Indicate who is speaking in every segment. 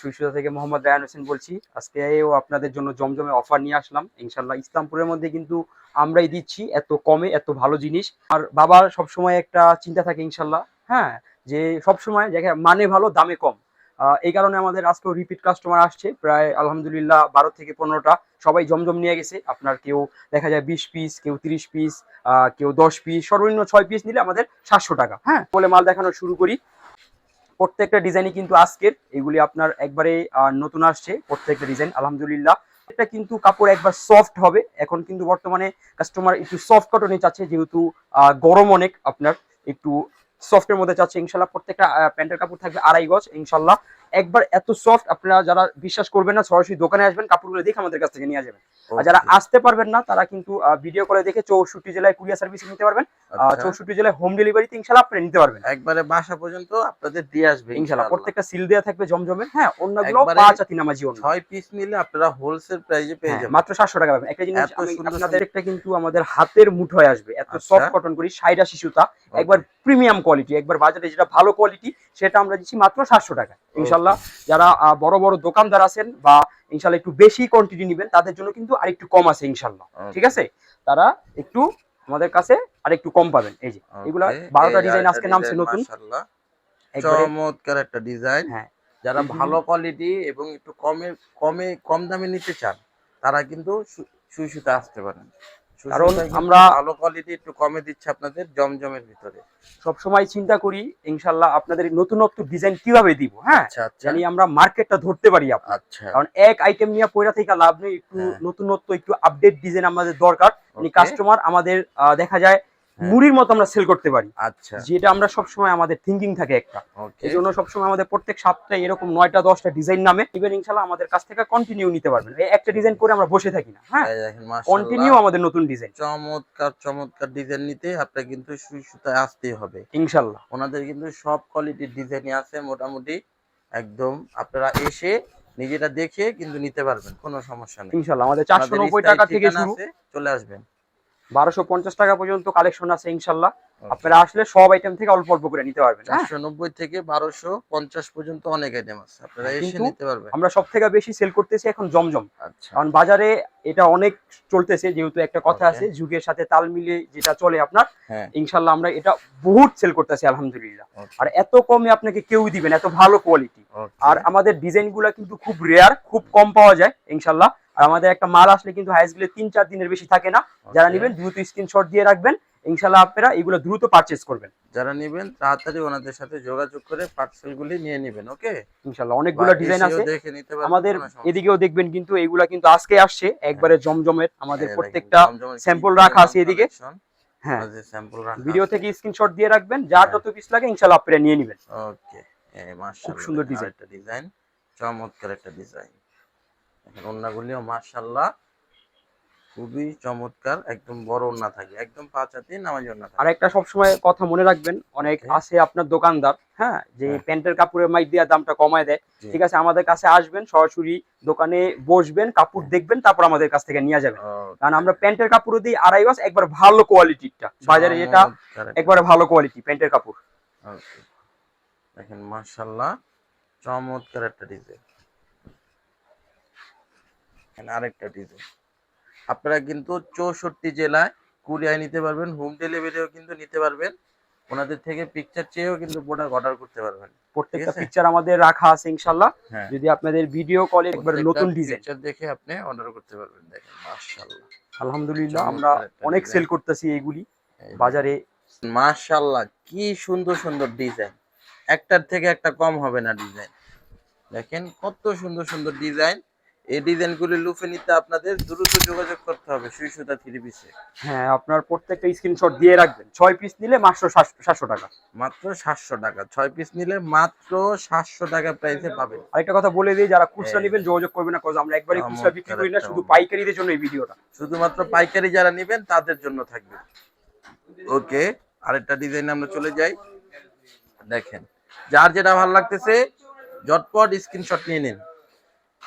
Speaker 1: সুইসুদা থেকে মোহাম্মদ হোসেন বলছি। আপনাদের জন্য জমজমে অফার নিয়ে আসলাম। ইনশাল্লাহ ইসলামপুরের মধ্যে কিন্তু আমরাই দিচ্ছি এত কমে এত ভালো জিনিস। আর বাবার সবসময় একটা চিন্তা থাকে ইনশাল্লাহ হ্যাঁ যে সবসময় দেখে মানে ভালো, দামে কম। এই কারণে আমাদের আজকেও রিপিট কাস্টমার আসছে। প্রায় আলহামদুলিল্লাহ বারো থেকে পনেরোটা। সবাই জমজম নিয়ে গেছে। আপনার কেউ দেখা যায় বিশ পিস কেউ তিরিশ পিস কেউ দশ পিস সর্বনিম্ন ছয় পিস নিলে আমাদের সাতশো টাকা। হ্যাঁ বলে মাল দেখানো শুরু করি। প্রত্যেকটা ডিজাইনই কিন্তু আজকের। এগুলি আপনার একবারে নতুন আসছে প্রত্যেকটা ডিজাইন আলহামদুলিল্লাহ। এটা কিন্তু কাপড় একবার সফট হবে। এখন কিন্তু বর্তমানে কাস্টমার একটু সফট কটনে চাচ্ছে, যেহেতু গরম অনেক আপনার। একটু সফটের মধ্যে চাচ্ছে। ইনশাল্লাহ প্রত্যেকটা প্যান্টের কাপড় থাকবে আড়াই গজ, ইনশাল্লাহ। একবার এত সফট আপনারা যারা বিশ্বাস করবেন না সরাসরি দোকানে আসবেন কাপড়গুলো দেখে আমাদের কাছ থেকে নিয়ে যাবেন। আর যারা আসতে পারবেন না তারা কিন্তু ভিডিও কলে দেখে চৌষট্টি জেলায় কুরিয়ার সার্ভিস নিতে পারবেন।
Speaker 2: আচ্ছা,
Speaker 1: চৌষট্টি জেলায় হোম ডেলিভারিতে ইনশাল্লাহ আপনারা নিতে পারবেন।
Speaker 2: একবারে বাসা পর্যন্ত আপনাদের দিয়ে আসবে
Speaker 1: ইনশাল্লাহ প্রত্যেকটা সিল দেওয়া থাকবে জমজমে হ্যাঁ অন্যগুলো পাঁচ আতি নামাজি অন্য।
Speaker 2: ছয় পিস নিলে আপনারা হোলসেল প্রাইজে পেয়ে
Speaker 1: হ্যাঁ,
Speaker 2: যাবেন।
Speaker 1: মাত্র সাতশো টাকা পাবেন। একটা জিনিস আপনাদের একটা কিন্তু আমাদের হাতের মুঠোয় আসবে। এত
Speaker 2: আচ্ছা।
Speaker 1: সফট কটন করি সাইডা শিশুতা একবার প্রিমিয়াম কোয়ালিটি একবার বাজারে যেটা ভালো কোয়ালিটি সেটা আমরা দিচ্ছি মাত্র সাতশো টাকা। ইনশাল্লাহ যারা বড় বড় দোকানদার আছেন বা ইনশাল্লাহ একটু বেশি কোয়ান্টিটি নেবেন তাদের জন্য কিন্তু আরেকটু কম আছে ইনশাল্লাহ ঠিক আছে? তারা একটু আমাদের কাছে আরেকটু কম পাবেন। এই যে এগুলা বারোটা ডিজাইন আজকে নামছে নতুন।
Speaker 2: চমৎকার একটা ডিজাইন
Speaker 1: হ্যাঁ।
Speaker 2: যারা ভালো কোয়ালিটি এবং একটু কমে কমে কম দামে নিতে চান তারা কিন্তু সু- সুই সুতা আসতে পারেন।
Speaker 1: কারণ আমরা-
Speaker 2: ভালো কোয়ালিটি একটু কমে দিচ্ছি আপনাদের জমজমের ভিতরে।
Speaker 1: সবসময় চিন্তা করি ইনশাল্লাহ আপনাদের নতুনত্ব ডিজাইন কীভাবে দিব হ্যাঁ?
Speaker 2: আচ্ছা আচ্ছা।
Speaker 1: জানি আমরা মার্কেটটা ধরতে পারি
Speaker 2: আচ্ছা।
Speaker 1: কারণ এক আইটেম নিয়ে পয়লা থেকে লাভ নেই একটু
Speaker 2: হ্যাঁ।
Speaker 1: নতুনত্ব একটু আপডেট ডিজাইন আমাদের দরকার। মানে কাস্টমার আমাদের আহ, দেখা যায়। মুড়ির মতো আমরা সেল করতে পারি।
Speaker 2: আচ্ছা।
Speaker 1: যেটা আমরা সবসময় আমাদের থিঙ্কিং থাকে একটা। এই জন্য সবসময় আমাদের প্রত্যেক সপ্তাহে এরকম নয়টা দশটা ডিজাইন নামে। ইভেন ইনশাল্লাহ আমাদের কাছ থেকে কন্টিনিউ নিতে পারবেন। একটা ডিজাইন করে আমরা বসে থাকি না হ্যাঁ। কন্টিনিউ আমাদের নতুন ডিজাইন
Speaker 2: চমৎকার চমৎকার ডিজাইন নিতে আপনার কিন্তু সুতায় আসতেই হবে।
Speaker 1: ইনশাল্লাহ।
Speaker 2: ওনাদের কিন্তু সব কোয়ালিটির ডিজাইনই আছে মোটামুটি। একদম আপনারা এসে নিজেরা দেখে কিন্তু নিতে পারবেন কোনো সমস্যা নেই।
Speaker 1: ইনশাল্লাহ আমাদের চারশো নব্বই টাকা থেকে শুরু।
Speaker 2: চলে আসবেন।
Speaker 1: বারোশো পঞ্চাশ টাকা পর্যন্ত কালেকশন আছে ইনশাল্লাহ। আপনারা আসলে সব আইটেম থেকে অল্প অল্প করে নিতে পারবেন হ্যাঁ?
Speaker 2: চারশো নব্বই থেকে বারোশো পঞ্চাশ পর্যন্ত অনেক আইটেম আছে। আপনারা এসে নিতে পারবেন।
Speaker 1: আমরা সব থেকে বেশি সেল করতেছি এখন জমজম।
Speaker 2: আচ্ছা।
Speaker 1: কারণ বাজারে এটা অনেক চলতেছে যেহেতু একটা কথা আছে যুগের সাথে তাল মিলিয়ে যেটা চলে আপনার
Speaker 2: হ্যাঁ।
Speaker 1: ইনশাল্লাহ আমরা এটা বহুত সেল করতেছি আলহামদুলিল্লাহ। আর এত কমে আপনাকে কেউ দিবেন এত ভালো কোয়ালিটি আর আমাদের ডিজাইনগুলা কিন্তু খুব রেয়ার খুব কম পাওয়া যায় ইনশাল্লাহ। আর আমাদের একটা মাল আসলে কিন্তু হাইস গেলে তিন চার দিনের বেশি থাকে না। যারা. নেবেন দ্রুত স্ক্রিনশট দিয়ে রাখবেন। ইনশাল্লাহ আপনারা এগুলো দ্রুত পারচেস করবেন।
Speaker 2: যারা নেবেন তাড়াতাড়ি ওনাদের সাথে যোগাযোগ করে পার্সেল গুলি নিয়ে নেবেন ওকে
Speaker 1: ইনশাল্লাহ অনেকগুলো ডিজাইন আছে। আমাদের এদিকেও দেখবেন কিন্তু এগুলা কিন্তু আজকে আসছে একবারে জমজমের। আমাদের প্রত্যেকটা
Speaker 2: কি
Speaker 1: sample
Speaker 2: পরিমাণ
Speaker 1: রাখা আছে এদিকে। হ্যাঁ।
Speaker 2: sample রাখা
Speaker 1: ভিডিও। থেকে স্ক্রিনশট দিয়ে রাখবেন যার
Speaker 2: হ্যাঁ।
Speaker 1: যত পিস লাগে ইনশাল্লাহ আপনারা নিয়ে নেবেন।
Speaker 2: ওকে এই মাশাআল্লাহ
Speaker 1: সুন্দর
Speaker 2: দেখেন
Speaker 1: design।
Speaker 2: ডিজাইন চমৎকার একটা ডিজাইন ওন্নাগুলিও মাশাআল্লাহ খুবই চমৎকার একদম বড় ওন্না থাকে একদম পাঁচ হাতি নামাজি ওন্না
Speaker 1: আর একটা সবসময় কথা মনে রাখবেন অনেক আছে আপনার দোকানদার হ্যাঁ যে
Speaker 2: হ্যাঁ।
Speaker 1: প্যান্টের কাপড়ের মাইক দিয়ে দামটা কমায় দেয়। ঠিক আছে আমাদের কাছে আসবেন সরাসরি দোকানে বসবেন কাপড়
Speaker 2: হ্যাঁ।
Speaker 1: দেখবেন তারপর আমাদের কাছ থেকে নিয়ে যাবেন। কারণ আমরা প্যান্টের কাপড় দিই আড়াই গজ একবার ভালো কোয়ালিটিটা বাজারে যেটা একবারে ভালো কোয়ালিটি প্যান্টের কাপড়।
Speaker 2: দেখেন মাশাআল্লাহ চমৎকার একটা ডিজাইন। এখানে আরেকটা ডিজাইন আপনারা কিন্তু চৌষট্টি জেলায় কুরিয়ায় নিতে পারবেন হোম ডেলিভারিও কিন্তু নিতে পারবেন। ওনাদের থেকে পিকচার চেয়েও কিন্তু প্রোডাক্ট অর্ডার করতে পারবেন।
Speaker 1: প্রত্যেকটা পিকচার আমাদের রাখা আছে ইনশাল্লাহ
Speaker 2: হ্যাঁ।
Speaker 1: যদি আপনাদের ভিডিও কলে একবার নতুন ডিজাইন
Speaker 2: পিকচার দেখে আপনি অর্ডার করতে পারবেন দেখেন মাশাআল্লাহ।
Speaker 1: আলহামদুলিল্লাহ আমরা অনেক সেল করতেছি এইগুলি।
Speaker 2: এই
Speaker 1: বাজারে
Speaker 2: মাশাআল্লাহ কি সুন্দর সুন্দর ডিজাইন একটার থেকে একটা কম হবে না ডিজাইন দেখেন কত সুন্দর সুন্দর ডিজাইন এই ডিজাইনগুলি লুফে নিতে আপনাদের দ্রুত যোগাযোগ করতে হবে সুই সুতা থ্রি পিসে।
Speaker 1: হ্যাঁ আপনার প্রত্যেকটা স্ক্রিনশট দিয়ে রাখবেন। ছয় পিস নিলে মাত্র সাতশো টাকা।
Speaker 2: মাত্র সাতশো টাকা। ছয় পিস নিলে মাত্র সাতশো টাকা প্রাইসে পাবেন।
Speaker 1: আরেকটা কথা বলে দিই যারা খুচরা
Speaker 2: এই।
Speaker 1: নেবেন যোগাযোগ করবেন না কারণ আমরা একবারই খুচরা বিক্রি করি না শুধু পাইকারিদের জন্য এই ভিডিওটা
Speaker 2: শুধুমাত্র পাইকারি যারা নেবেন তাদের জন্য থাকবে। ওকে আরেকটা ডিজাইন আমরা চলে যাই। দেখেন যার যেটা ভালো লাগতেছে ঝটপট স্ক্রিনশট নিয়ে নিন।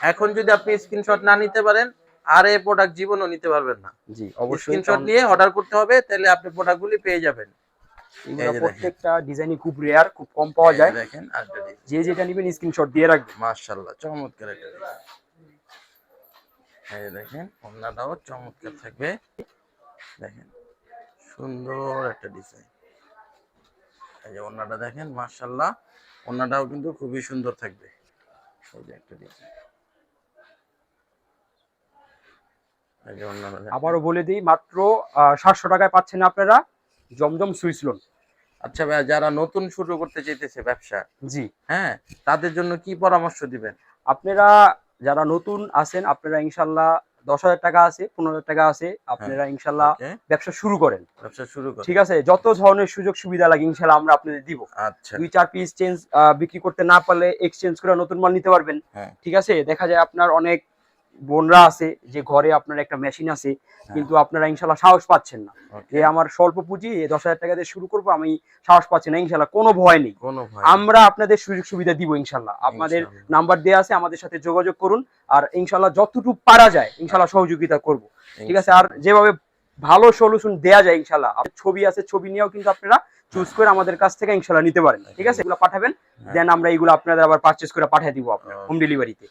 Speaker 2: এখন যদি আপনি স্ক্রিনশট না নিতে পারেন আর এই প্রোডাক্ট জীবনও নিতে পারবেন না।
Speaker 1: জি অবশ্যই।
Speaker 2: স্ক্রিনশট নিয়ে অর্ডার করতে হবে তাহলে আপনি প্রোডাক্টগুলি পেয়ে যাবেন।
Speaker 1: প্রত্যেকটা ডিজাইনই খুব রেয়ার খুব কম পাওয়া যায়।
Speaker 2: দেখেন ডিজাইন
Speaker 1: যে যেটা নেবেন স্ক্রিনশট দিয়ে রাখবেন।
Speaker 2: মাশাআল্লাহ চমৎকার একটা এই দেখেন ওন্নাটাও চমৎকার থাকবে। দেখেন সুন্দর একটা ডিজাইন এই যে ওন্নাটা দেখেন মাশাআল্লাহ ওন্নাটাও কিন্তু খুবই সুন্দর থাকবে। এই যে একটা ডিজাইন এই যে ওন্নাটা দেখেন।
Speaker 1: আবারও বলে দিই মাত্র সাতশো টাকায় পাচ্ছেন আপনারা জমজম সুইস লোন
Speaker 2: আচ্ছা ভাইয়া যারা নতুন শুরু করতে চাইতেছে ব্যবসা
Speaker 1: জি।
Speaker 2: হ্যাঁ তাদের জন্য কি পরামর্শ দিবেন?
Speaker 1: আপনারা যারা নতুন আছেন আপনারা ইনশাল্লাহ দশ হাজার টাকা আছে পনেরো হাজার টাকা আছে আপনারা ইনশাল্লাহ ব্যবসা শুরু করেন।
Speaker 2: ব্যবসা শুরু করুন।
Speaker 1: ঠিক আছে যত ধরনের সুযোগ সুবিধা লাগে ইনশাল্লাহ আমরা আপনাদের দিব।
Speaker 2: আচ্ছা।
Speaker 1: দুই চার পিস চেঞ্জ বিক্রি করতে না পারলে এক্সচেঞ্জ করে নতুন মাল নিতে পারবেন।
Speaker 2: হ্যাঁ।
Speaker 1: ঠিক আছে দেখা যায় আপনার অনেক বোনরা আছে যে ঘরে আপনার একটা মেশিন আছে কিন্তু আপনারা ইনশাল্লাহ সাহস পাচ্ছেন না। যে আমার স্বল্প পুঁজি এই দশ হাজার টাকা দিয়ে শুরু করব আমি সাহস পাচ্ছি না ইনশাল্লাহ কোনো ভয় নেই। আমরা আপনাদের সুযোগ সুবিধা দিব ইনশাল্লাহ। আপনাদের নাম্বার দেওয়া আছে আমাদের সাথে যোগাযোগ করুন আর ইনশাল্লাহ যতটুকু পারা যায় ইনশাল্লাহ সহযোগিতা করব। ঠিক আছে আর যেভাবে ভালো সলিউশন দেয়া যায় ইনশাল্লাহ আপনার ছবি আছে ছবি নিয়েও কিন্তু আপনারা চুজ করে আমাদের কাছ থেকে ইনশাল্লাহ নিতে পারেন। ঠিক আছে? এগুলো পাঠাবেন
Speaker 2: হ্যাঁ।
Speaker 1: দেন আমরা এগুলো আপনাদের আবার পারচেজ করে পাঠিয়ে দিব আপনার হোম ডেলিভারিতে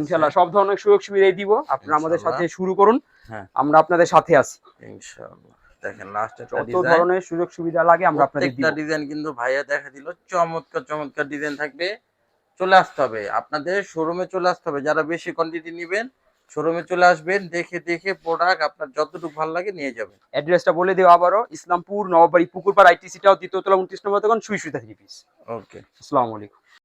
Speaker 1: ইনশাল্লাহ সব ধরনের সুযোগ সুবিধাই দিব। আপনারা আমাদের সাথে শুরু করুন
Speaker 2: হ্যাঁ।
Speaker 1: আমরা আপনাদের সাথে আছি।
Speaker 2: ইনশাআল্লাহ। দেখেন লাস্ট
Speaker 1: যত
Speaker 2: ডিজাইন
Speaker 1: ধরনের সুযোগ সুবিধা লাগে আমরা আপনাদের দিব।
Speaker 2: প্রত্যেকটা ডিজাইন কিন্তু ভাইয়া দেখা দিল। চমৎকার চমৎকার ডিজাইন থাকবে। চলে আসতে হবে। আপনাদের শোরুমে চলে আসতে হবে। যারা বেশি কোয়ান্টিটি নেবেন শোরুমে চলে আসবেন দেখে দেখে প্রোডাক্ট আপনার যতটুকু ভালো লাগে নিয়ে যাবেন।
Speaker 1: অ্যাড্রেসটা বলে দিও আবারও ইসলামপুর নবাবাড়ি পুকুরপাড় আইটিসিটাও দ্বিতীয় তলা উনত্রিশ নম্বর তখন সুই সুই থ্রি পিস
Speaker 2: ওকে
Speaker 1: আসসালামু আলাইকুম।